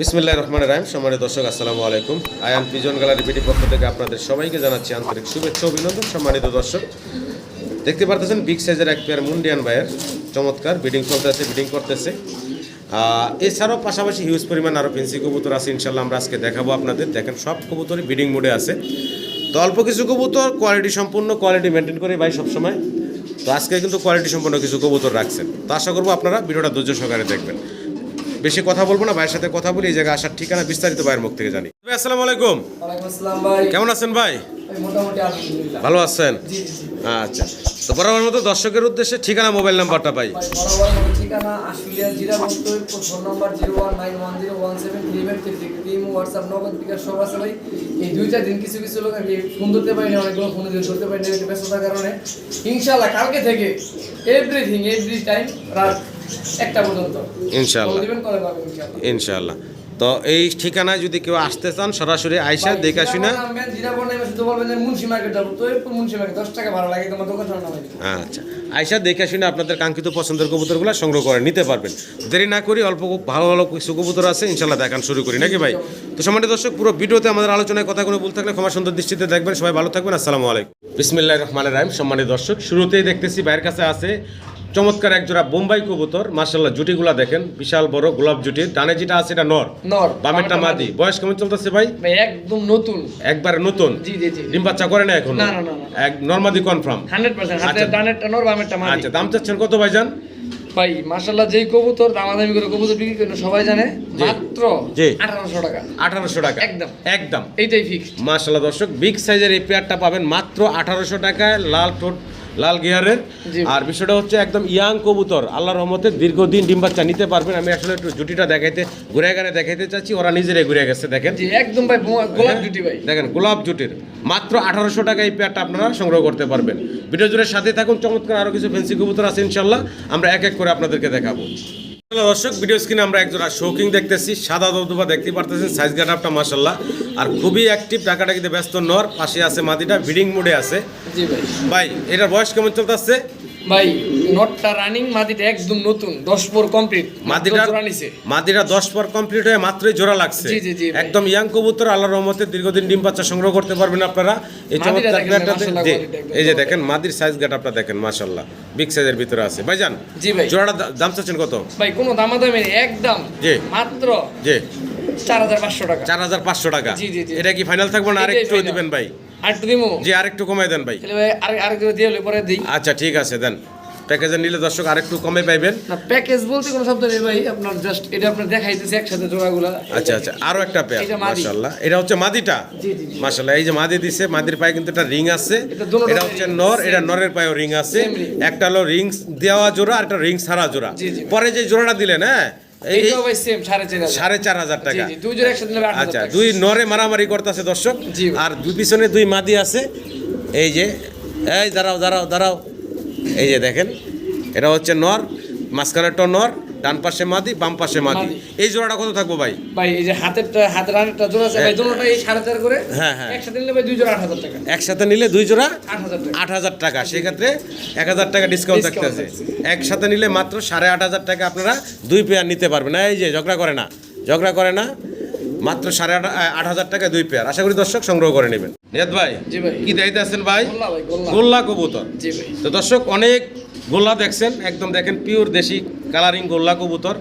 বিসমিল্লাহ রহমান রাহিম। সম্মানিত দর্শক, আসসালামু আলাইকুম। আয়ান পিজন গ্যালারি বিটি পক্ষ থেকে আপনাদের সবাইকে জানাচ্ছি আন্তরিক শুভেচ্ছা অভিনন্দন। সম্মানিত দর্শক, দেখতে পারতেছেন বিগ সাইজের এক পেয়ার মুন্ডিয়ান বায়ের চমৎকার বিডিং চলতেছে বিডিং করতেছে। এছাড়াও পাশাপাশি হিউজ পরিমাণ আরও ফেন্সি কবুতর আছে ইনশাল্লাহ আমরা আজকে দেখাবো আপনাদের। দেখেন, সব কবুতরই বিডিং মোডে আছে। তো অল্প কিছু কবুতর কোয়ালিটি সম্পূর্ণ কোয়ালিটি মেনটেন করে ভাই সবসময়। তো আজকে কিন্তু কোয়ালিটি সম্পন্ন কিছু কবুতর রাখছেন। তো আশা করব আপনারা ভিডিওটা ধৈর্য সহকারে দেখবেন। বেশি কথা বলব না ভাইয়ের সাথে কথা বলি এই জায়গায় আসার ঠিকানা বিস্তারিত ভাইয়ের মুখ থেকে জানি। ভাই, আসসালামু আলাইকুম। আসসালাম ভাই। কেমন আছেন ভাই? ভালো আছেন? আচ্ছা। তো বরাবর মতো দর্শকের উদ্দেশ্যে ঠিকানা মোবাইল নাম্বারটা পাই ভাই বরাবর ঠিকানা আশুলিয়া জিরা phone number zero one nine one zero one seven three five three three team WhatsApp Nagad bKash সব আছে ভাই। এই দুইটা দিন কিছু কিছু লোক ফোন ধরতে অনেকগুলো ফোনে দিয়ে ধরতে একটু ব্যস্ততার কারণে। ইনশাল্লাহ কালকে থেকে এভরিথিং এভরি টাইম রাত একটা পর্যন্ত ইনশাআল্লাহ। ইনশাল্লাহ ইনশাআল্লাহ। তো এই ঠিকানায় যদি কেউ আসতে চান সরাসরি আইসা দেখে আসি না নামবেন জিরা বর্ণ শুধু বলবেন যে মুন্সি মার্কেট যাব তো এরপর মুন্সি মার্কেট দশ টাকা ভাড়া লাগে তোমার দোকান নামাই দিবেন আচ্ছা। আইসা দেখে শুনে আপনাদের কাঙ্ক্ষিত পছন্দের কবুতরগুলো সংগ্রহ করে নিতে পারবেন। দেরি না করি অল্প খুব ভালো ভালো কিছু কবুতর আছে ইনশাল্লাহ দেখান শুরু করি। নাকি ভাই? তো সম্মানিত দর্শক পুরো ভিডিওতে আমাদের আলোচনায় কথা কোনো ভুল থাকলে ক্ষমা সুন্দর দৃষ্টিতে দেখবেন। সবাই ভালো থাকবেন। আসসালামু আলাইকুম। বিসমিল্লাহ রহমান রাহিম। সম্মানিত দর্শক শুরুতেই দেখতেছি ভাইয়ের কাছে আছে চমৎকার এক জোড়া বোম্বাই কবুতর। মার্শাল্লাহ জুটিগুলা দেখেন। বিশাল বড় গোলাপ জুটি। ডানে যেটা আছে এটা নর। নর বামেরটা মাদি। বয়স কেমন চলতেছে ভাই? ভাই একদম নতুন। একবারে নতুন? জি জি জি। ডিম বাচ্চা করে না এখন? না, না, না। এক নর্মাদি কনফার্ম হান্ড্রেড পার্সেন্ট হাতের আচ্ছা। ডানেরটা নর বামেরটা মাদি। আচ্ছা দাম চাচ্ছেন কত ভাইজান ভাই মাশাল্লাহ যেই কবুতর দামাদামি করে কবুতর বিক্রি করে সবাই জানে মাত্র জি। আঠারোশো টাকা। আঠারোশো টাকা। একদম। একদম। এইটাই ফিক্স মাশাল্লাহ দর্শক বিগ সাইজের এই পেয়ারটা পাবেন মাত্র আঠারোশো টাকায় লাল ঠোঁট লাল গিয়ারের আর বিষয়টা হচ্ছে একদম ইয়াং কবুতর। আল্লাহ রহমতে দীর্ঘদিন ডিম বাচ্চা নিতে পারবেন আমি আসলে একটু জুটিটা দেখাইতে ঘুরে গেলে দেখাইতে চাচ্ছি। ওরা নিজেরাই ঘুরে গেছে দেখেন। একদম ভাই গোলাপ জুটি ভাই। দেখেন গোলাপ জুটির। মাত্র আঠারোশো টাকা এই প্যাটটা আপনারা সংগ্রহ করতে পারবেন। ভিডিও জুড়ে সাথে থাকুন। চমৎকার আরও কিছু ফেন্সি কবুতর আছে ইনশাল্লাহ। আমরা এক এক করে আপনাদেরকে দেখাবো। দর্শক ভিডিও স্ক্রিনে আমরা একজোড়া শৌকিং দেখতেছি। সাদা দবদবা দেখতে পারতেছেন সাইজ গাটাপটা মাসাল্লাহ আর খুবই অ্যাক্টিভ টাকাটাকিতে ব্যস্ত নর পাশে আছে মাদিটা ভিডিং মোডে আছে। ভাই। ভাই এটার বয়স কেমন চলতেছে? ভাই নটটা রানিং মাদিটা একদম নতুন দশ পর কমপ্লিট মাদিটা জোড়া নিছে। মাদিটা দশ পর কমপ্লিট হয়ে মাত্রই জোড়া লাগছে। জি, জি, জি, একদম ইয়াং কবুতর আল্লাহর রহমতে দীর্ঘদিন ডিম বাচ্চা সংগ্রহ করতে পারবেন আপনারা। এই চমৎকার জি, এই যে দেখেন মাদির সাইজ গাটাপটা দেখেন মাশাল্লাহ বিগ সাইজের ভিতরে আছে। ভাইজান জি ভাই। জোড়াটা দাম চাচ্ছেন কত? ভাই কোনো দামাদামি একদম। জি। মাত্র জি। চার হাজার পাঁচশো টাকা। চার হাজার পাঁচশো টাকা। জি, জি। এটা কি ফাইনাল থাকবে না আরেকটু। দিবেন ভাই? আর দিমু। জি আরেকটু কমাই দেন ভাই। তাহলে ভাই আরেক আরেক দিয়ে হলে পরে দিই। আচ্ছা ঠিক আছে দেন। প্যাকেজে নিলে দর্শক আরেকটু কমে পাইবেন। না প্যাকেজ বলতে কোনো শব্দ নেই ভাই আপনার জাস্ট এটা আপনার দেখাইতেছে একসাথে জোড়াগুলা। আচ্ছা আচ্ছা আরও একটা পেয়ার মাশাআল্লাহ। এটা হচ্ছে মাদিটা। মাশাআল্লাহ এই যে মাদি দিছে মাদির পায়ে কিন্তু একটা রিং আছে। এটা হচ্ছে নর এটা নরের পায়েও রিং আছে। একটা হলো রিং দেওয়া জোড়া আর একটা রিং ছাড়া জোড়া। পরে যে জোড়াটা দিলেন হ্যাঁ এই এই সেম সাড়ে চার হাজার। টাকা। আচ্ছা দুই নরে মারামারি করতেছে দর্শক। আর দুই পিছনে দুই মাদি আছে। এই যে এই দাঁড়াও দাঁড়াও দাঁড়াও। এই যে দেখেন এটা হচ্ছে নর মাঝখানেরটা নর। ডান পাশে মাদি বাম পাশে মাদি। এই জোড়াটা কত থাকব ভাই? ভাই এই যে হাতেরটা হাতের আরেকটা জোড়া আছে ভাই দুটোটা এই সাড়ে চার করে। হ্যাঁ, হ্যাঁ। একসাথে নিলে ভাই দুই জোড়া আট হাজার টাকা। একসাথে নিলে দুই জোড়া আট হাজার টাকা। আট হাজার টাকা। সেক্ষেত্রে এক হাজার টাকা ডিসকাউন্ট থাকতেছে। থাকছে। একসাথে নিলে মাত্র সাড়ে আট হাজার টাকা আপনারা দুই পেয়ার নিতে পারবেন। এই যে ঝগড়া করে না। ঝগড়া করে না। মাত্র সাড়ে আট হাজার টাকা দুই পেয়ার আশা করি দর্শক সংগ্রহ করে নেবেন। নিয়াদ ভাই জি ভাই। কি দায়িত্ব আছেন ভাই? গোল্লা ভাই গোল্লা। গোল্লা কবুতর। জি ভাই। তো দর্শক অনেক গোল্লা দেখছেন? একদম দেখেন পিওর দেশি কালারিং গোল্লা কবুতর।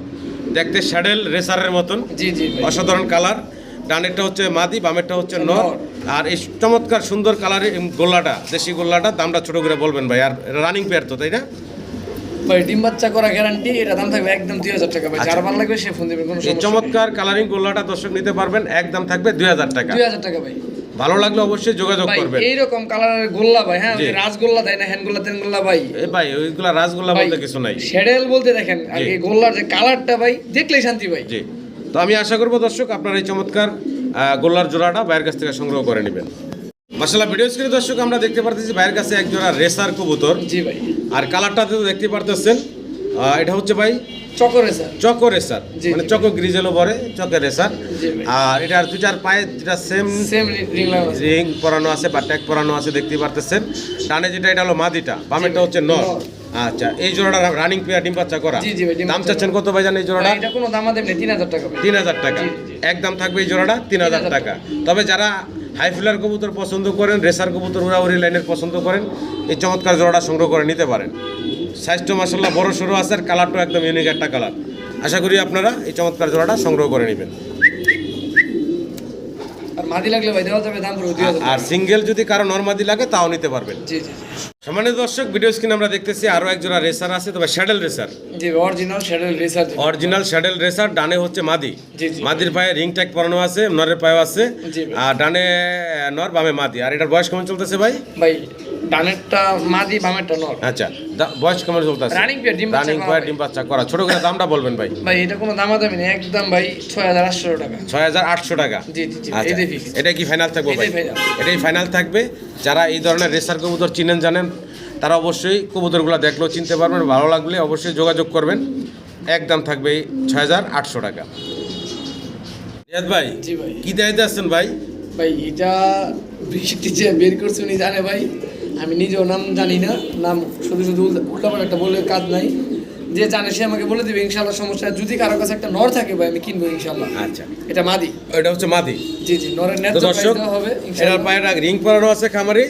দেখতে স্যাডেল রেসারের মতন। জি জি অসাধারণ কালার ডানেরটা হচ্ছে মাদি বামেরটা হচ্ছে নর। আর এই চমৎকার সুন্দর কালারের গোল্লাটা দেশি গোল্লাটা দামটা ছোট করে বলবেন ভাই। আর রানিং পেয়ার তো তাই না? ভাই ডিম বাচ্চা করা গ্যারান্টি এটা দাম থাকবে একদম দুই হাজার টাকা। ভাই যার ভালো লাগবে সে ফোন দেবে কোনো এই সমস্যা নেই। চমৎকার কালারিং গোল্লাটা দর্শক নিতে পারবেন একদম থাকবে দুই হাজার টাকা। দুই হাজার টাকা ভাই। ভালো লাগলে অবশ্যই যোগাযোগ করবেন। এইরকম কালারের গোল্লা ভাই হ্যাঁ রাজগোল্লা দেয় না হ্যান গোল্লা তেন গোল্লা ভাই। এ ভাই ওইগুলা রাসগোল্লা ভাই, বলতে কিছু নাই। শ্যাডেল বলতে দেখেন আর এই গোল্লার যে কালারটা ভাই দেখলেই শান্তি ভাই। জি। তো আমি আশা করব দর্শক আপনার এই চমৎকার গোল্লার জোড়াটা বাইরের কাছ থেকে সংগ্রহ করে নেবেন। মাসাল্লাহ ভিডিও স্ক্রিনে দর্শক আমরা দেখতে পারতেছি বাইরের কাছে এক জোড়া রেসার কবুতর। জি ভাই। আর কালারটাতে তো দেখতে পারতেছেন এটা হচ্ছে ভাই চকো রেসার। মানে। চকো গ্রিজেলও বলে চকে রেসার। আর এটার দুটার পায়ে যেটা সেম রিং পরানো আছে বা ট্যাগ পরানো আছে দেখতে পারতেছেন। ডানে যেটা এটা হলো মাদিটা বামেরটা হচ্ছে নর। আচ্ছা এই জোড়াটা রানিং পেয়ার ডিম বাচ্চা করা। দাম চাচ্ছেন কত ভাই জান এই জোড়াটা? এটা কোনো দাম দেবেন তিন হাজার টাকা তিন হাজার টাকা। একদম থাকবে এই জোড়াটা তিন হাজার 3,000 টাকা। তবে যারা হাই ফিলার কবুতর পছন্দ করেন রেসার কবুতর উড়াউড়ি লাইনের পছন্দ করেন এই চমৎকার জোড়াটা সংগ্রহ করে নিতে পারেন। সাইজটা মাসাল্লাহ বড় সড়ো আছে আর কালারটাও একদম ইউনিক একটা কালার। আশা করি আপনারা এই চমৎকার জোড়াটা সংগ্রহ করে নেবেন। আর সিঙ্গেল যদি কারও নর্মাদি লাগে তাও নিতে পারবেন। সম্মানিত দর্শক ভিডিও স্ক্রিনে আমরা দেখতেছি আরও এক জোড়া রেসার আছে তবে saddle racer. Original saddle racer original saddle racer ডানে হচ্ছে মাদি। মাদির পায়ে রিং ট্যাগ পরানো আছে নরের পায়ে আছে। আর ডানে নর বামে মাদি। আর এটার বয়স কেমন চলতেছে ভাই? ভাই ডানেরটা মাদি বামেরটা নর। আচ্ছা বয়স কেমন চলতেছে? ডিম রানিং ডিম বাচ্চা করা। ছোট করে দামটা বলবেন ভাই। ভাই এটা কোনো দাম দামি নেই একদম ভাই ছয় হাজার আটশো টাকা। ছয় হাজার আটশো টাকা। জি, জি, জি, আচ্ছা এটা কি ফাইনাল থাকবে ভাই? এটাই ফাইনাল থাকবে। যারা এই ধরনের রেসার কবুতর চিনেন জানেন তারা অবশ্যই কবুতরগুলো দেখলেও চিনতে পারবেন। ভালো লাগলে অবশ্যই যোগাযোগ করবেন। একদম থাকবে ছয় হাজার আটশো টাকা। রিয়াদ ভাই জি ভাই। কি দায়িত্বে আসছেন ভাই? ভাই এটা বৃষ্টি যে বের করছে উনি জানে ভাই। আমি নিজেও নাম জানি না নাম শুধু শুধু উল্টা একটা বলে কাজ নাই। যে জানে সে আমাকে বলে দিবে ইনশাল্লাহ সমস্যা যদি কারও কাছে একটা নর থাকে ভাই আমি কিনবো ইনশাল্লাহ আচ্ছা। এটা মাদি। এটা হচ্ছে মাদি। জি জি নরের তো ন্যায্য প্রাইস দর্শক দেওয়া হবে এটার পায়ের পায়ে রিং পরানো আছে খামারে।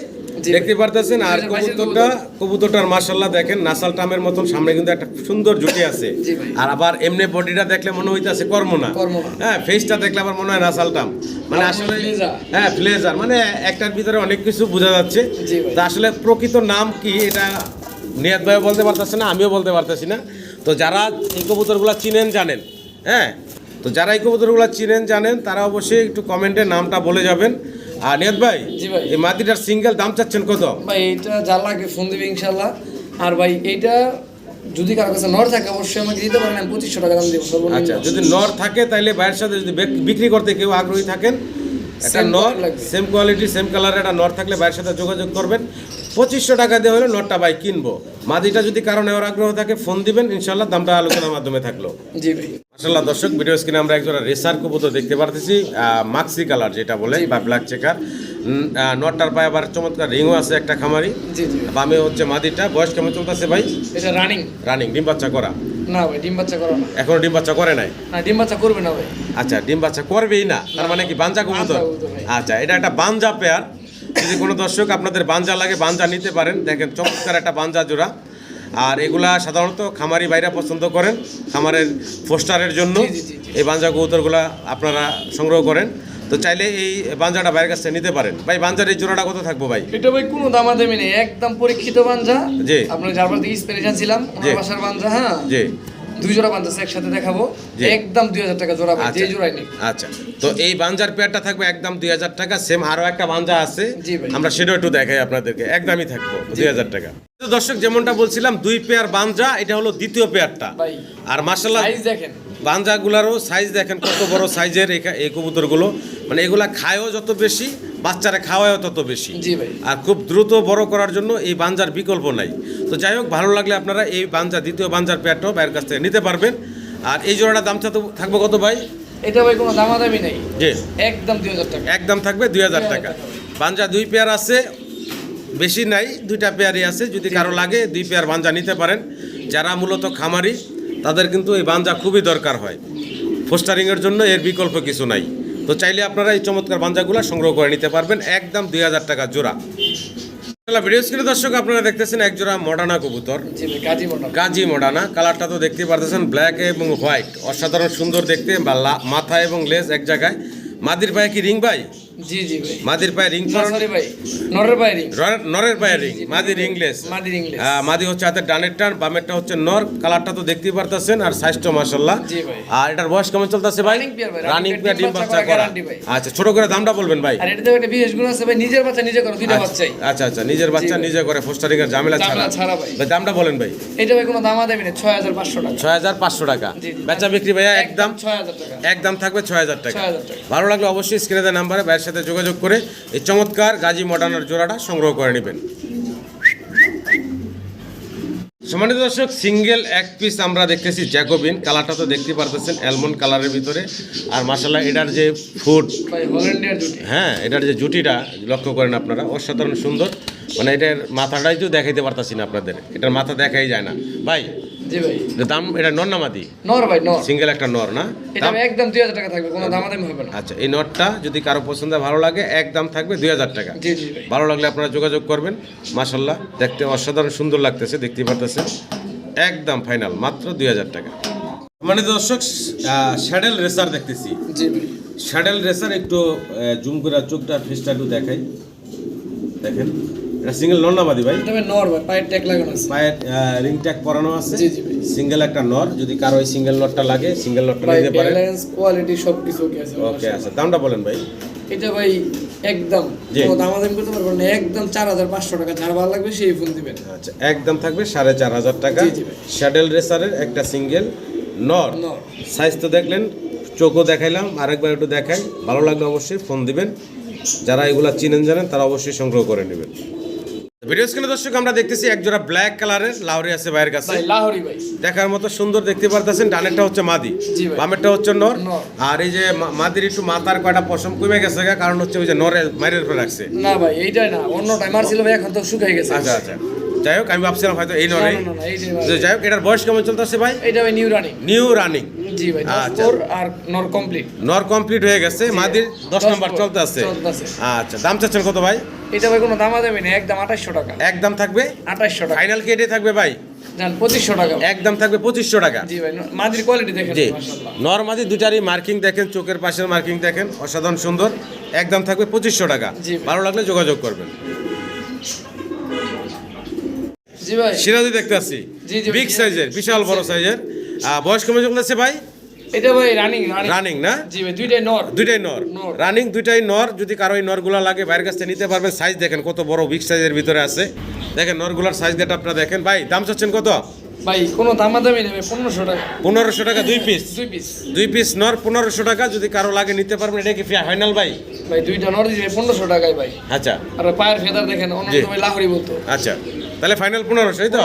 দেখতে পারতেছেন আর কবুতরটা কবুতরটার মার্শাল্লাহ দেখেন নাসাল টামের মতন সামনে কিন্তু একটা সুন্দর জুটি আছে। আর আবার এমনি বডিটা দেখলে মনে হইতাছে কর্মনা কর্মনা। হ্যাঁ ফেসটা দেখলে আবার মনে হয় নাসাল টাম। মানে আসলে হ্যাঁ ব্লেজার মানে একটার ভিতরে অনেক কিছু বোঝা যাচ্ছে। তা আসলে প্রকৃত নাম কি এটা নিয়াদ ভাইও বলতে পারতেছে না আমিও বলতে পারতেছি না। তো যারা এই কবুতরগুলো চিনেন জানেন। হ্যাঁ তো যারা এই কবুতরগুলো চিনেন জানেন তারা অবশ্যই একটু কমেন্টে নামটা বলে যাবেন। আর নিয়াদ ভাই জি ভাই। এই মাটিটার সিঙ্গেল দাম চাচ্ছেন কত? ভাই এটা যা লাগে ফোন দিবে ইনশাল্লাহ আর ভাই এটা যদি কারও কাছে নর থাকে অবশ্যই আমাকে দিতে পারেন আমি পঁচিশশো টাকা দাম দেবো আচ্ছা যদি নর থাকে তাহলে ভাইয়ের সাথে যদি বিক্রি করতে কেউ আগ্রহী থাকেন একটা নর সেম কোয়ালিটি সেম কালারের একটা নর থাকলে ভাইয়ের সাথে যোগাযোগ করবেন। পঁচিশশো টাকা দিয়ে হলে নরটা ভাই কিনবো। মাদিটা যদি কারও নেওয়ার আগ্রহ থাকে ফোন দিবেন ইনশাল্লাহ দামটা আলোচনার মাধ্যমে থাকল। জি মাসাল্লাহ দর্শক ভিডিও স্ক্রিনে আমরা একজোড়া রেসার কবুতর দেখতে পারতেছি মাক্সি কালার যেটা বলে বা ব্ল্যাক চেকার নটটার পায়ে আবার চমৎকার রিংও আছে একটা খামারি। বামে হচ্ছে মাদিটা বয়স কেমন চলতেছে ভাই? এটা রানিং রানিং ডিম বাচ্চা করা। না ভাই ডিম বাচ্চা করো না। এখনও ডিম বাচ্চা করে নাই? না ডিম বাচ্চা করবে না ভাই। আচ্ছা ডিম বাচ্চা করবেই না? তার মানে কি বাঞ্জা কবুতর। আচ্ছা এটা একটা বাঞ্জা পেয়ার যদি কোনো দর্শক আপনাদের বাঞ্জা লাগে বাঞ্জা নিতে পারেন। দেখেন চমৎকার একটা বাঞ্জা জোড়া। আর এগুলা সাধারণত খামারি বাইরা পছন্দ করেন। খামারের পোস্টারের জন্য। এই বাঞ্জা কবুতরগুলা আপনারা সংগ্রহ করেন। তো চাইলে এই বাঞ্জাটা বাইরের কাছে নিতে পারেন। ভাই বাঞ্জার এই জোড়াটা কত থাকব ভাই? এটা ভাই কোনো দামাদামি নেই একদম পরীক্ষিত বাঞ্জা। জি। আপনার যার বাড়িতে স্পেনিশান ছিলাম জি। ওনার বাসার বাঞ্জা হ্যাঁ? জি। দুই জোড়া বাঞ্জা একসাথে দেখাবো। একদম দুই হাজার টাকা জোড়া যে আচ্ছা। জোড়াই নেই আচ্ছা। তো এই বাঞ্জার পেয়ারটা থাকবে একদম দুই হাজার টাকা সেম আরও একটা বাঞ্জা আছে। আমরা একটু দেখাই আপনাদেরকে একদমই থাকব দুই হাজার টাকা। দর্শক যেমনটা বলছিলাম দুই পেয়ার বাঞ্জা এটা হলো দ্বিতীয় পেয়ারটা। আর মার্শাল্লাহ সাইজ দেখেন। বাঞ্জাগুলারও সাইজ দেখেন কত বড় সাইজের এই কবুতরগুলো। মানে এগুলা খায়ও যত বেশি বাচ্চারা খাওয়ায়ও তত বেশি। আর খুব দ্রুত বড় করার জন্য এই বাঞ্জার বিকল্প নাই। তো যাই হোক ভালো লাগলে আপনারা এই বাঞ্জা দ্বিতীয় বাঞ্জার পেয়ারটাও বাইরের কাছ থেকে নিতে পারবেন। আর এই জোড়াটা দামটা তো থাকবে কত ভাই? এটা ভাই কোনো দামাদামি নেই। জি। একদম দুই হাজার টাকা। একদম থাকবে দুই হাজার টাকা। বাঞ্জা দুই পেয়ার আছে বেশি নাই দুইটা পেয়ারই আছে। যদি কারও লাগে দুই পেয়ার বাঞ্জা নিতে পারেন। যারা মূলত খামারি তাদের কিন্তু এই বাঞ্জা খুবই দরকার হয়। ফোস্টারিংয়ের জন্য এর বিকল্প কিছু নাই। তো চাইলে আপনারা এই চমৎকার বাঞ্জাগুলো সংগ্রহ করে নিতে পারবেন একদম দুই হাজার টাকা জোড়া। ভিডিও স্ক্রিনে দর্শক আপনারা দেখতেছেন এক জোড়া মডানা কবুতর। গাজী মডানা। কালারটা তো দেখতে পারতেছেন ব্ল্যাক এবং হোয়াইট অসাধারণ সুন্দর দেখতে মাথা এবং লেজ এক জায়গায়। মাদির পায়ে কি রিং ভাই? জি জি ভাই। মাদির পায়ে রিং সরি ভাই নরের পায়ে রিং মাদির ইংলিশ মাদির ইংলিশ মাদি হচ্ছে হাতের ডানের টান বামেরটা হচ্ছে নর কালারটা তো দেখতেই পারতেছেন আর সাইজটা মাশাল্লাহ জি ভাই। আর এটার বয়স কেমন চলতেছে ভাই? রানিং পেয়ার ডিম বাচ্চা করা। আচ্ছা ছোট করে দামটা বলবেন ভাই। আর এটাতে একটা বিশেষ গুণ আছে ভাই নিজের বাচ্চা নিজে করো দুইটা বাচ্চাই আচ্ছা আচ্ছা নিজের বাচ্চা নিজে করে ফোস্টারিং এর ঝামেলা ছাড়া। ভাই। দামটা বলেন ভাই। এটা ভাই কোনো ছয় হাজার পাঁচশো টাকা। ছয় হাজার পাঁচশো টাকা। জি, জি। বেচা বিক্রি ভাইয়া একদম ছয় হাজার টাকা। একদম থাকবে ছয় হাজার টাকা। 6,000 টাকা। ভালো লাগলে অবশ্যই স্ক্রিনে দেওয়া নাম্বারে ভাইয়ের সাথে যোগাযোগ করে এই চমৎকার গাজী মডার্নার জোড়াটা সংগ্রহ করে নেবেন। সম্মানিত দর্শক সিঙ্গেল এক পিস আমরা দেখতেছি জ্যাকোবিন। কালারটা তো দেখতে পারতেছেন অ্যালমন্ড কালারের ভিতরে। আর মাসাল্লাহ এটার যে ফুড হ্যাঁ এটার যে জুটিটা লক্ষ্য করেন আপনারা অসাধারণ সুন্দর। মানে এটার মাথাটাই তো দেখাইতে পারতাছি না আপনাদের এটার মাথা দেখাই যায় না। ভাই জি ভাই। দাম এটা নর না মাদি? নর ভাই নর। সিঙ্গেল একটা নর না? এটা দাম? একদম দুই হাজার টাকা থাকবে কোনো দামাদামি হবে না। আচ্ছা এই নটটা যদি কারও পছন্দ হয়, ভালো লাগে একদম থাকবে দুই হাজার টাকা। জি জি ভাই। ভালো লাগলে আপনারা যোগাযোগ করবেন মাসাল্লাহ দেখতে অসাধারণ সুন্দর লাগতেছে দেখতে পারতেছেন। একদম ফাইনাল মাত্র দুই হাজার টাকা। মানে দর্শক শ্যাডেল রেসার দেখতেছি। শ্যাডেল রেসার একটু জুম করে চোখটা ফেসটা একটু দেখাই। দেখেন। এটা সিঙ্গেল নর নামাদি ভাই? এটা নর ভাই পায়ের ট্যাগ লাগানো আছে। পায়ের রিং ট্যাগ পরানো আছে। জি, জি। সিঙ্গেল একটা নর যদি কারও ওই সিঙ্গেল নটটা লাগে সিঙ্গেল নটটা নিতে পারেন ব্যালেন্স কোয়ালিটি সব কিছু ওকে আছে ওকে আচ্ছা দামটা বলেন ভাই। এটা ভাই একদম। দামাদামি করতে পারব না একদম চার হাজার পাঁচশো টাকা। যার ভালো লাগবে সেই ফোন দিবেন। আচ্ছা একদম থাকবে সাড়ে চার হাজার টাকা। শ্যাডেল রেসারের একটা সিঙ্গেল নর। নর। সাইজ তো দেখলেন চোখও দেখাইলাম আরেকবার একটু দেখাই। ভালো লাগলে অবশ্যই ফোন দিবেন। যারা এগুলা চিনেন জানেন তারা অবশ্যই সংগ্রহ করে নেবেন। ভিডিও স্ক্রিনে দর্শক আমরা দেখতেছি এক জোড়া ব্ল্যাক কালারের লাউরি আছে ভাইয়ের কাছে। ভাই লাহোরি ভাই। দেখার মতো সুন্দর দেখতে পারতেছেন ডানেরটা হচ্ছে মাদি। বামেরটা হচ্ছে নর। নর। আর এই যে মাদির একটু মাথার কয়টা পশম কমে গেছে কারণ হচ্ছে ওই যে নরে মাইরের উপরে রাখছে। না ভাই এইটাই না। অন্য টাইমার ছিল ভাই এখন তো শুকাই গেছে। আচ্ছা আচ্ছা। যাই হোক আমি ভাবছিলাম হয়তো এই না, নরেই। না, না, না, এইটাই ভাই। যে যাই হোক এটার বয়স কেমন চলতেছে ভাই? এইটা ভাই নিউ রানিং নিউ রানিং জি ভাই আচ্ছা। আর নর কমপ্লিট নর কমপ্লিট হয়ে গেছে। মাদির দশ দশ নম্বর চলতে আছে। আচ্ছা দাম চাচ্ছেন কত ভাই? এটা ভাই কোনো দামাদামি নেই একদম আঠাশশো টাকা। একদম থাকবে? আঠাশশো টাকা। ফাইনাল কেটে থাকবে ভাই? জান পঁচিশশো টাকা। একদম থাকবে পঁচিশশো টাকা। জি ভাই মাদির কোয়ালিটি দেখেন জি। নর্মাদি দুটারই মার্কিং দেখেন চোখের পাশের মার্কিং দেখেন অসাধারণ সুন্দর। একদম থাকবে পঁচিশশো টাকা। ভালো লাগলে যোগাযোগ করবেন। জি ভাই। সিরাজি দেখতে আসছি। বিগ সাইজের বিশাল বড়। সাইজের বয়স কমে চলতেছে ভাই? এটা ভাই রানিং রানিং না? জি ভাই দুইটাই নর। দুইটাই নর। রানিং দুইটাই নর যদি কারও এই নরগুলা লাগে বাইরের কাছ নিতে পারবেন। সাইজ দেখেন কত বড় বিগ সাইজের ভিতরে আছে। দেখেন নরগুলার সাইজ আপনারা দেখেন। ভাই দাম চাচ্ছেন কত? ভাই কোনো দামাদামি ভাই পনেরোশো টাকা। পনেরোশো টাকা দুই পিস দুই পিস দুই পিস নর পনেরোশো টাকা যদি কারও লাগে নিতে পারবেন এটা কি ফাইনাল ভাই? ভাই দুইটা নর দিবে পনেরোশো টাকায় ভাই। আচ্ছা। আর পায়ের ফেদার দেখেন লাহোরি বলতো। আচ্ছা। তাহলে ফাইনাল পনেরোশো এই তো?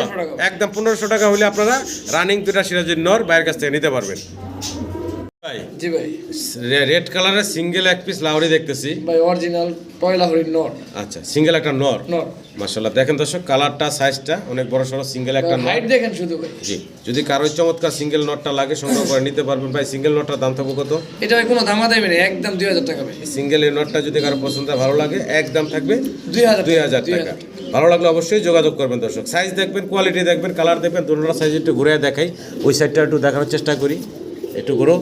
একদম পনেরোশো টাকা হলে আপনারা রানিং দুটা সিরাজের নর বাইরের কাছ থেকে নিতে পারবেন। ভাই জি ভাই। রেড কালারের সিঙ্গেল এক পিস লাউরি দেখতেছি। ভাই অরিজিনাল নর। আচ্ছা সিঙ্গেল একটা নর। নর। মার্শাল্লাহ দেখেন দর্শক কালারটা সাইজটা অনেক বড় সড়ো সিঙ্গেল একটা নর। হাইট দেখেন শুধু ভাই। জি যদি কারোর চমৎকার সিঙ্গেল নটটা লাগে সংগ্রহ করে নিতে পারবেন। ভাই সিঙ্গেল নটটার দাম থাকবে কত? এটা ভাই কোনো দামাদামি নেই একদম দুই হাজার টাকা ভাই। সিঙ্গেল এই নটটা যদি কারও পছন্দ ভালো লাগে একদম থাকবে দুই হাজার দুই হাজার টাকা। ভালো লাগলে অবশ্যই যোগাযোগ করবেন দর্শক। সাইজ দেখবেন কোয়ালিটি দেখবেন কালার দেখবেন দুটোটা সাইজ একটু ঘুরে দেখাই। ওই সাইডটা একটু দেখানোর চেষ্টা করি। একটু ঘুরো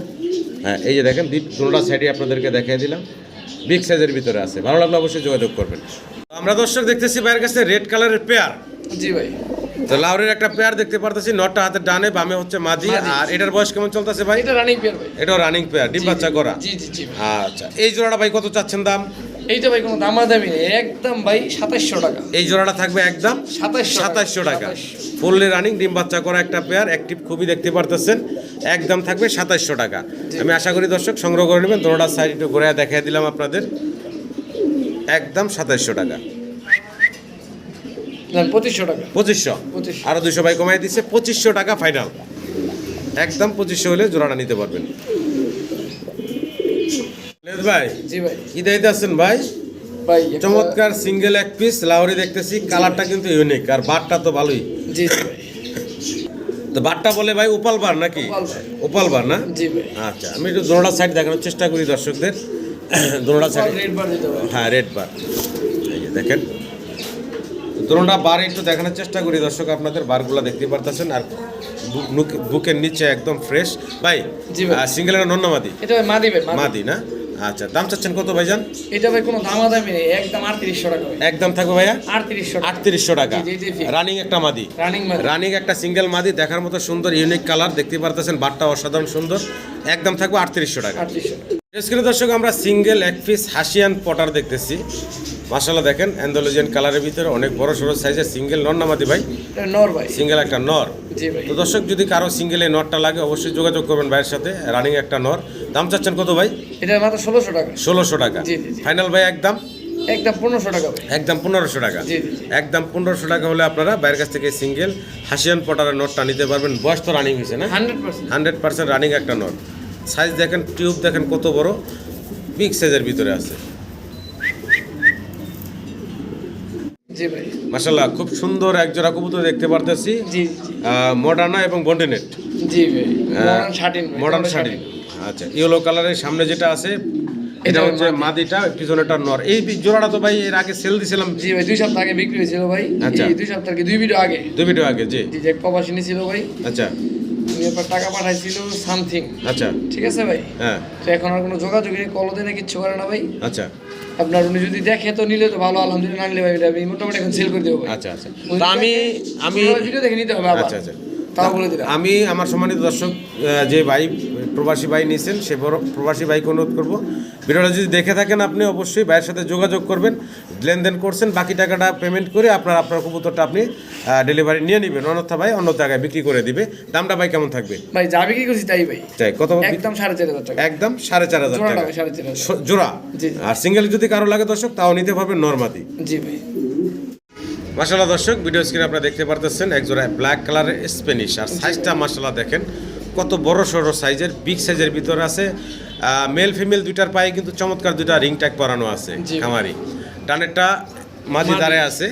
হ্যাঁ এই যে দেখেন দুটোটা সাইডে আপনাদেরকে দেখিয়ে দিলাম। বিগ সাইজের ভিতরে আছে। ভালো লাগলে অবশ্যই যোগাযোগ করবেন। আমরা দর্শক দেখতেছি বাইরের কাছে রেড কালারের পেয়ার জি ভাই। তো লাউরের একটা পেয়ার দেখতে পারতেছি নটটা হাতের ডানে বামে হচ্ছে মাদি। আর এটার বয়স কেমন চলতেছে ভাই? এটা রানিং পেয়ার ভাই। এটাও রানিং পেয়ার ডিম বাচ্চা করা জি জি জি। আচ্ছা এই জোড়াটা ভাই কত চাচ্ছেন দাম? এইটা ভাই কোনো দামাদামি নেই একদম ভাই সাতাশশো টাকা। এই জোড়াটা থাকবে একদম সাতাশশো টাকা 2700 ফুললি রানিং ডিম বাচ্চা করা একটা পেয়ার অ্যাক্টিভ খুবই দেখতে পারতেছেন। একদম থাকবে সাতাশশো টাকা। আমি আশা করি দর্শক সংগ্রহ করে নেবেন। দোনোটার সাইড একটু ঘুরে দেখিয়ে দিলাম আপনাদের। একদম সাতাশশো টাকা। পঁচিশশো টাকা। পঁচিশশো। আরও দুশো ভাই কমাই দিচ্ছে পঁচিশশো টাকা ফাইনাল একদম পঁচিশশো হলে জোড়াটা নিতে পারবেন। ভাই জি ভাই। কি আছেন ভাই? ভাই চমৎকার সিঙ্গেল এক পিস লাউরি দেখতেছি কালারটা কিন্তু ইউনিক আর বারটা তো ভালোই। জি ভাই। তো বারটা বলে ভাই উপাল বার নাকি? উপাল বার। না? জি ভাই। আচ্ছা আমি একটু দোনোটা সাইড দেখানোর চেষ্টা করি দর্শকদের। দোনোটা সাইড হ্যাঁ রেড বার দেখেন। দোনোটা বার একটু দেখানোর চেষ্টা করি দর্শক আপনাদের বারগুলো দেখতে পারতেছেন আর বুকের নিচে একদম ফ্রেশ ভাই। সিঙ্গেলের নন্নমাদি এটা মাদি। মাদি না? আচ্ছা দাম চাচ্ছেন কত ভাইজান? এটা ভাই কোনো দামাদামি নেই একদম আটত্রিশশো টাকা একদম থাকবে ভাইয়া? আটত্রিশশো টাকা। আটত্রিশশো টাকা। রানিং একটা মাদি। রানিং মাদি। রানিং একটা সিঙ্গেল মাদি দেখার মতো সুন্দর ইউনিক কালার দেখতে পারতেছেন বাটটা অসাধারণ সুন্দর। একদম থাকবে আটত্রিশশো টাকা। আটত্রিশশো দর্শক আমরা সিঙ্গেল এক পিস হাসিয়ান পটার দেখতেছি। মাসাল্লাহ দেখেন অ্যান্ডোলজিয়ান কালারের ভিতরে অনেক বড় সড়ো সাইজের সিঙ্গেল নর নামাদি ভাই? নর ভাই। সিঙ্গেল একটা নর তো দর্শক যদি কারও সিঙ্গেল নরটা লাগে অবশ্যই যোগাযোগ করবেন ভাইয়ের সাথে। রানিং একটা নর দাম চাচ্ছেন কত ভাই? এটা মাত্র ষোলোশো টাকা। ষোলোশো টাকা। ফাইনাল ভাই একদম? একদম পনেরোশো টাকা একদম পনেরোশো টাকা। একদম পনেরোশো টাকা হলে আপনারা বাইরের কাছ থেকে সিঙ্গেল হাসিয়ান পটারের নোটটা নিতে পারবেন। বয়স তো রানিং হয়েছে না? Hundred percent. Hundred percent running একটা নোট সাইজ দেখেন টিউব দেখেন কত বড়। বিগ সাইজের ভিতরে আছে। জি ভাই। খুব সুন্দর এক জোড়া কবুতর দেখতে পারতেছি। জি মডার্না এবং বন্ডিনেট জি ভাই মডার্ন শার্টিন শাড়ি আচ্ছা ইয়েলো কালারের সামনে যেটা আছে এটা হচ্ছে মাদিটা পিছনেটা নর। এই জোড়াটা তো ভাই এর আগে সেল দিছিলাম। জি ভাই দুই সপ্তাহ আগে বিক্রি হয়েছিল ভাই। আচ্ছা। দুই সপ্তাহ কি দুই ভিডিও আগে। দুই ভিডিও আগে জি। জি যে প্রবাসী ছিল ভাই। আচ্ছা। টাকা পাঠাইছিল সামথিং আচ্ছা। ঠিক আছে ভাই? হ্যাঁ। তো এখন আর কোনো যোগাযোগ নেই কল দেয় না কিচ্ছু করে না ভাই। আচ্ছা। আপনার উনি যদি দেখে তো নিলে তো ভালো আলহামদুলিল্লাহ নিলে ভাই আমি মোটামুটি এখন সেল করে দেবো আচ্ছা আচ্ছা। তো আমি আমি ভিডিও দেখে নিতে হবে আচ্ছা আচ্ছা। তাও বলে দিলাম। আমি আমার সম্মানিত দর্শক যে ভাই প্রবাসী ভাই নিয়েছেন সে প্রবাসী ভাইকে অনুরোধ করব। ভিডিওটা যদি দেখে থাকেন আপনি অবশ্যই ভাইয়ের সাথে যোগাযোগ করবেন লেনদেন করছেন বাকি টাকাটা পেমেন্ট করে আপনার আপনার কবুতরটা আপনি ডেলিভারি নিয়ে নেবেন। অন্যথা ভাই অন্য জায়গায় বিক্রি করে দিবে। দামটা ভাই কেমন থাকবে? ভাই যা বিক্রি করছি তাই ভাই। তাই কত একদম সাড়ে চার হাজার টাকা। একদম সাড়ে চার হাজার জোড়া টাকা। জোড়া? আর সিঙ্গেল যদি কারও লাগে দর্শক তাও নিতে পারবেন নর্মাদি। জি ভাই। মাসাল্লাহ দর্শক ভিডিও স্ক্রিনে আপনারা দেখতে পারতেছেন এক জোড়া ব্ল্যাক কালারের স্প্যানিশ আর সাইজটা মাসাল্লাহ দেখেন কত বড় সড়ো সাইজের বিগ সাইজের ভিতরে আছে। মেল ফিমেল দুইটার পায়ে কিন্তু চমৎকার দুইটা রিং ট্যাগ পরানো আছে খামারি। ডানেরটা মাঝি। দাঁড়ায় আছে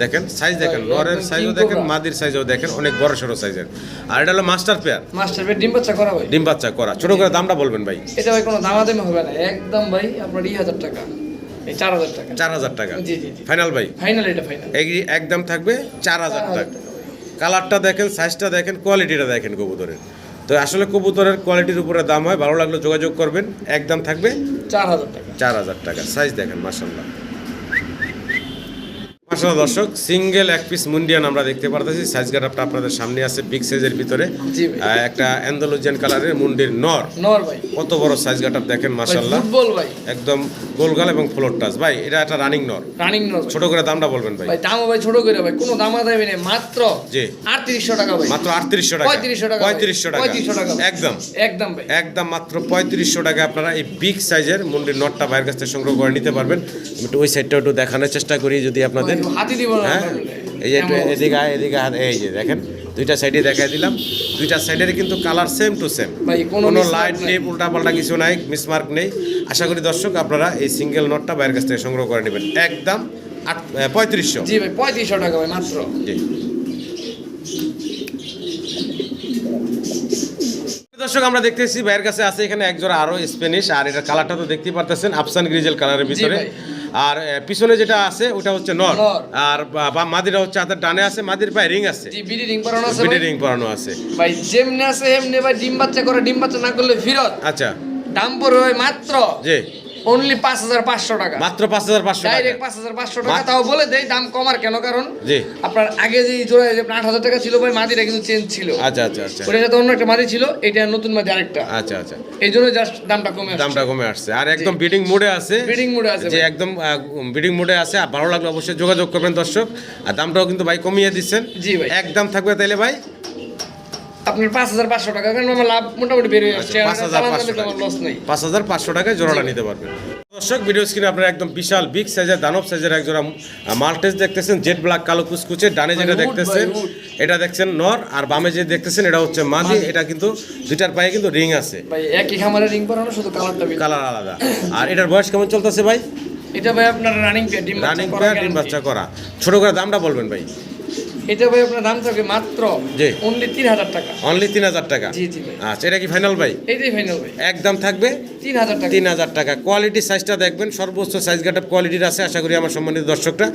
দেখেন সাইজ দেখেন নরের সাইজও দেখেন মাদির সাইজও দেখেন অনেক বড় সড়ো সাইজের আর এটা হলো মাস্টার পেয়ার মাস্টার বেড ডিম বাচ্চা করা ভাই। ডিম বাচ্চা করা। ছোট করে দামটা বলবেন ভাই। এটা ভাই কোনো দামাদামি হবে না। একদম ভাই আপনার ই হাজার টাকা। চার হাজার টাকা। চার হাজার টাকা। ফাইনাল ভাই। ফাইনাল এটা ফাইনাল একদম থাকবে চার হাজার টাকা। কালারটা দেখেন সাইজটা দেখেন কোয়ালিটিটা দেখেন কবুতরের। তো আসলে কবুতরের কোয়ালিটির উপরে দাম হয়। ভালো লাগলে যোগাযোগ করবেন। একদম থাকবে চার হাজার টাকা। চার হাজার টাকা। সাইজ দেখেন মাসাল্লাহ মাসাল্লাহ দর্শক সিঙ্গেল এক পিস মুন্ডিয়ান আমরা দেখতে পারতেছি। সাইজ গাটাপটা আপনাদের সামনে আছে বিগ সাইজের ভিতরে। একটা অ্যান্ডালুজিয়ান কালারের মুন্ডির নর। নর ভাই। কত বড় সাইজ গাটাপ দেখেন মাসাল্লাহ ফুটবল ভাই। একদম গোলগাল এবং ফ্লোর টাচ ভাই এটা একটা রানিং নর। রানিং নর ছোট করে দামটা বলবেন ভাই। ভাই দামও ভাই ছোট করে ভাই কোনো দামা দেবে না মাত্র জি। আটত্রিশশো টাকা ভাই। মাত্র আটত্রিশশো টাকা। পঁয়ত্রিশশো টাকা ভাই। পঁয়ত্রিশশো টাকা। পঁয়ত্রিশশো টাকা একদম। একদম ভাই। একদম মাত্র পঁয়ত্রিশশো টাকা আপনারা এই বিগ সাইজের মুন্ডির নরটা বাইরের কাছ থেকে সংগ্রহ করে নিতে পারবেন। আমি একটু ওই সাইডটা একটু দেখানোর চেষ্টা করি যদি আপনাদের। হ্যাঁ? এই যে এদিকে আয়, এদিকে হাত এই যে দেখেন দুইটা সাইডে দেখাই দিলাম। দুইটা সাইডের কিন্তু কালার সেম টু সেম কোনো লাইট নেই। উল্টা পাল্টা কিছু নাই মিসমার্ক নেই। আশা করি দর্শক আপনারা এই সিঙ্গেল নটটা বাইরের কাছ থেকে সংগ্রহ করে নেবেন। একদম আট পঁয়ত্রিশশো। জি ভাই পঁয়ত্রিশশো টাকা ভাই মাত্র। জি। দর্শক আমরা দেখতেছি ভাইয়ের কাছে আছে এখানে একজোড়া আরও স্প্যানিশ আর এটা কালারটা তো দেখতেই পারতেছেন আফসান গ্রিজেল কালারের ভিতরে। আর পিছনে যেটা আছে ওটা হচ্ছে নর। আর মাদিরা হচ্ছে হাতের ডানে আছে মাদির পায়ে রিং আছে। বিডি রিং পরানো আছে বিডি রিং পরানো আছে। ভাই যেমনি আছে এমনি ভাই ডিম বাচ্চা করে ডিম বাচ্চা না করলে ফিরত। আচ্ছা। দাম পড়বে মাত্র জি। অনলি পাঁচ হাজার পাঁচশো টাকা। মাত্র পাঁচ হাজার পাঁচশো ডাইরেক্ট পাঁচ হাজার পাঁচশো টাকা। তাও বলে দেই দাম কমার কেন? কারণ আপনার আগে যে জোড়া যে আট হাজার টাকা ছিল ভাই মাদিটা কিন্তু চেঞ্জ ছিল। আচ্ছা আচ্ছা আচ্ছা। ওটার সাথে অন্য একটা মাদি ছিল এটা নতুন মাদি আরেকটা। আচ্ছা আচ্ছা। এই জন্য জাস্ট দামটা কমে দামটা কমে আসছে। আর একদম বিডিং মোডে আছে। বিডিং মোডে আছে যে একদম বিডিং মোডে আছে। আর ভালো লাগলে অবশ্যই যোগাযোগ করবেন দর্শক। আর দামটাও কিন্তু ভাই কমিয়ে দিচ্ছেন। জি ভাই। একদম থাকবে তাইলে ভাই আপনার পাঁচ হাজার পাঁচশো টাকা কারণ আমার লাভ মোটামুটি বেড়ে যাচ্ছে। আচ্ছা, পাঁচ হাজার পাঁচশো লস নেই। পাঁচ হাজার পাঁচশো টাকায় জোড়াটা নিতে পারবেন। দর্শক ভিডিও স্ক্রিনে আপনারা একদম বিশাল বিগ সাইজের দানব সাইজের এক জোড়া মাল্টেজ দেখতেছেন জেড ব্ল্যাক কালো কুচকুচে ডানে যেটা দেখতেছেন এটা দেখছেন নর আর বামে যে দেখতেছেন এটা হচ্ছে মাদি এটা কিন্তু দুইটার পায়ে কিন্তু রিং আছে। ভাই একই খামারে রিং শুধু কালারটা কালার আলাদা। আর এটার বয়স কেমন চলতেছে ভাই? এটা ভাই আপনার রানিং পেয়ার ডিম রানিং করা পেয়ার ডিম বাচ্চা করা। ছোট করে দামটা বলবেন ভাই। এটা ভাই আপনার দাম থাকবে মাত্র জি। অনলি তিন হাজার টাকা। অনলি তিন হাজার টাকা? জি জি ভাই। আচ্ছা এটা কি ফাইনাল ভাই? এইটাই ফাইনাল ভাই। একদম থাকবে? তিন হাজার টাকা। তিন হাজার টাকা। কোয়ালিটি সাইজটা দেখবেন সর্বোচ্চ সাইজ গাটা কোয়ালিটির আছে। আশা করি আমার সম্মানিত দর্শকরা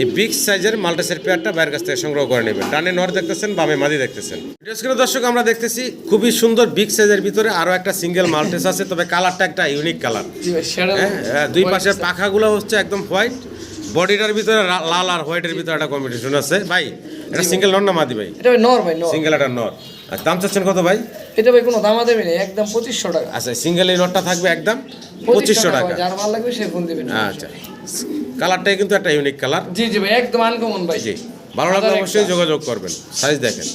এই বিগ সাইজের মাল্টাসের পেয়ারটা বাইরের কাছ থেকে সংগ্রহ করে নেবেন। ডানে নর দেখতেছেন বামে মাদি দেখতেছেন। ভিডিও দর্শক আমরা দেখতেছি খুবই সুন্দর বিগ সাইজের ভিতরে আরও একটা সিঙ্গেল মাল্টেস আছে তবে কালারটা একটা ইউনিক কালার হ্যাঁ হ্যাঁ, দুই পাশের পাখাগুলো হচ্ছে একদম হোয়াইট বডিটার ভিতরে লাল আর হোয়াইটের ভিতরে একটা কম্বিনেশন আছে। ভাই এটা সিঙ্গেল নর না মাদি ভাই? এটা ভাই নর ভাই নর। সিঙ্গেল একটা নর। আর দাম চাচ্ছেন কত ভাই? এটা ভাই কোনো দামা দেবে না একদম পঁচিশশো টাকা। আচ্ছা সিঙ্গেল এই নটটা থাকবে একদম? পঁচিশশো টাকা যার ভালো লাগবে সে ফোন দিবেন আচ্ছা। কালারটাই কিন্তু একটা ইউনিক কালার। জি জি ভাই একদম আনকমন ভাই। জি ভালো লাগলে অবশ্যই যোগাযোগ করবেন। সাইজ দেখেন।